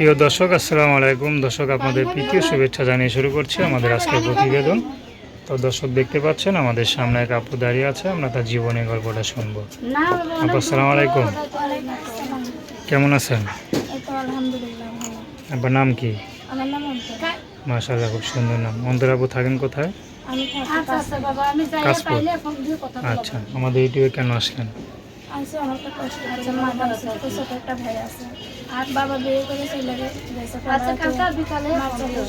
প্রিয় দর্শক আসসালামু আলাইকুম। দর্শক আপনাদের প্রীতীয় শুভেচ্ছা জানিয়ে শুরু করছি আমাদের আজকের প্রতিবেদন। তো দর্শক দেখতে পাচ্ছেন আমাদের সামনে এক আপু দাঁড়িয়ে আছে আমরা তার জীবনের গল্পটা শুনব। আপু আসসালামু আলাইকুম। কেমন আছেন? আপনার নাম কি? আমার মাশাআল্লাহ খুব সুন্দর নাম। অন্তর আপু থাকেন কোথায়? দিয়ে কথা আচ্ছা আমাদের ইউটিউবে কেন আসলেন? আইসে অনেকটা কষ্ট আছে মা আছে ছোট একটা ভাই আছে। আর বাবা বিয়ে করে আচ্ছা কালকে বিকালে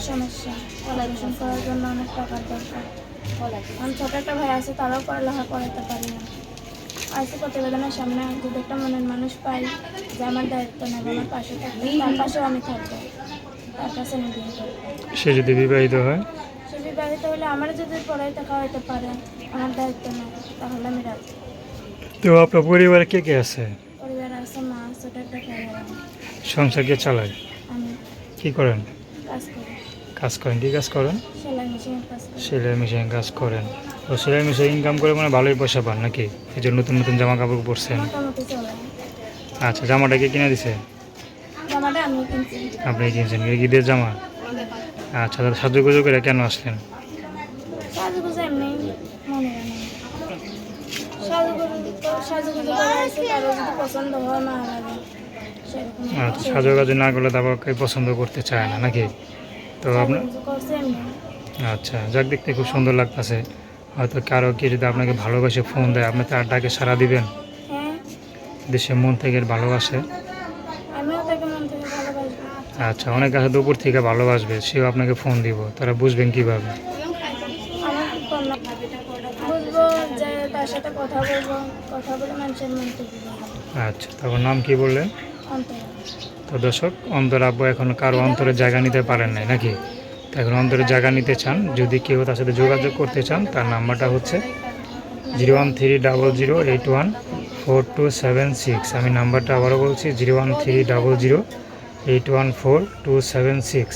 সমস্যা। অপারেশন করার জন্য অনেক টাকার দরকার। আমার ছোট একটা ভাই আছে তারাও পড়ালেখা করাতে পারি না। আজকে প্রতিবেদনের সামনে যদি একটা মনের মানুষ পাই যে আমার দায়িত্ব নেবে আমার পাশে থাকবে তার পাশেও আমি থাকব। তার কাছে আমি বিয়ে করব। সে যদি বিবাহিত হয়? সে বিবাহিত হলে আমার যদি পড়াইতে খাওয়াইতে পারে আমার দায়িত্ব নেই তাহলে আমি রাজি। তো আপনার পরিবারে কে কে আছে মা ছোট একটা ভাই আর আমি। সংসার কে চালায়? কি করেন? কাজ করেন কি কাজ করেন? সেলাই মেশিন কাজ করেন। তো সেলাই মেশিন ইনকাম করে মানে ভালোই পয়সা পান নাকি? এই যে নতুন নতুন জামা কাপড় পরছেন আচ্ছা জামাটা কে কিনে দিছে? আপনি কিনছেন ঈদের জামা? আচ্ছা তাহলে সাজুগুজু করে কেন আসলেন? আচ্ছা সাজুগুজু না করলে তারপর কেউ পছন্দ করতে চায় না, নাকি? তো আপনার আচ্ছা যাক, দেখতে খুব সুন্দর লাগতেছে। হয়তো কারও কেউ যদি আপনাকে ভালোবাসে ফোন দেয়, আপনি তার ডাকে সারা দিবেন। দেশে মন থেকে ভালোবাসে। আচ্ছা অনেক আছে দুপুর থেকে ভালোবাসবে, সেও আপনাকে ফোন দিব, তারা বুঝবেন কীভাবে। আমার কি করলাম বুঝব যে তার সাথে কথা বলব কথা বলে মানুষের মন আচ্ছা তারপর নাম কি বললেন? তো দর্শক অন্তর আব্বু এখন কারও অন্তরে জায়গা নিতে পারেন নাই নাকি? তো এখন অন্তরে জায়গা নিতে চান যদি কেউ তার সাথে যোগাযোগ করতে চান তার নাম্বারটা হচ্ছে zero one three double zero eight one four two seven six. আমি নাম্বারটা আবারও বলছি zero one three double zero eight one four two seven six.